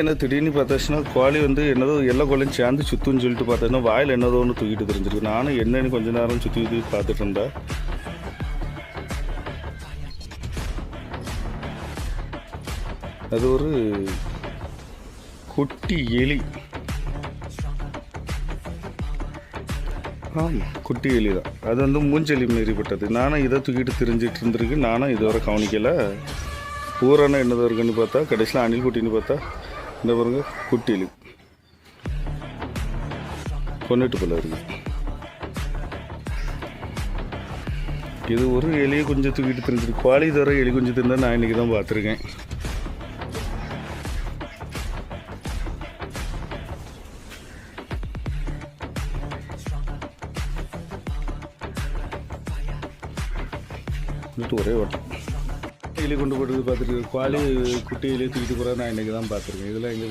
என்ன திடீர்னு பார்த்தாச்சுன்னா கோழி வந்து என்னதோ எல்லா கோழியும் சேர்ந்து சுத்துன்னு சொல்லிட்டு பார்த்தோன்னா வாயில் என்னதோ ஒன்று தூக்கிட்டு தெரிஞ்சிருக்கு. நானும் என்னன்னு கொஞ்ச நேரம் சுற்றி சுற்றி பார்த்துட்டு இருந்தேன். அது ஒரு குட்டி எலி. ஆமாம் குட்டி எலி தான். அது வந்து மூஞ்செலி மாரிப்பட்டது நானும் இதை தூக்கிட்டு தெரிஞ்சிட்டு இருந்திருக்கு. நானும் இதுவரை கவனிக்கலை. பூரான என்னதோ இருக்குன்னு பார்த்தா கடைசியில் அணில் குட்டின்னு பார்த்தா இந்த பாருங்க குட்டி எலி கொண்டுட்டு போல இருக்கு. இது ஒரு எலியை கொஞ்சம் தூக்கிட்டு தெரிஞ்சிருக்கு குவாலி தவிர எலி கொஞ்சம் தெரிந்தால் நான் இன்றைக்கி தான் பார்த்துருக்கேன். ஒரே ஓட்டம் எலி கொண்டு போட்டு பார்த்துட்டு குவாலி குட்டி எலியை தூக்கிட்டு போகிறேன் நான் இன்றைக்கி தான் பார்த்துருக்கேன். இதெல்லாம் எங்கே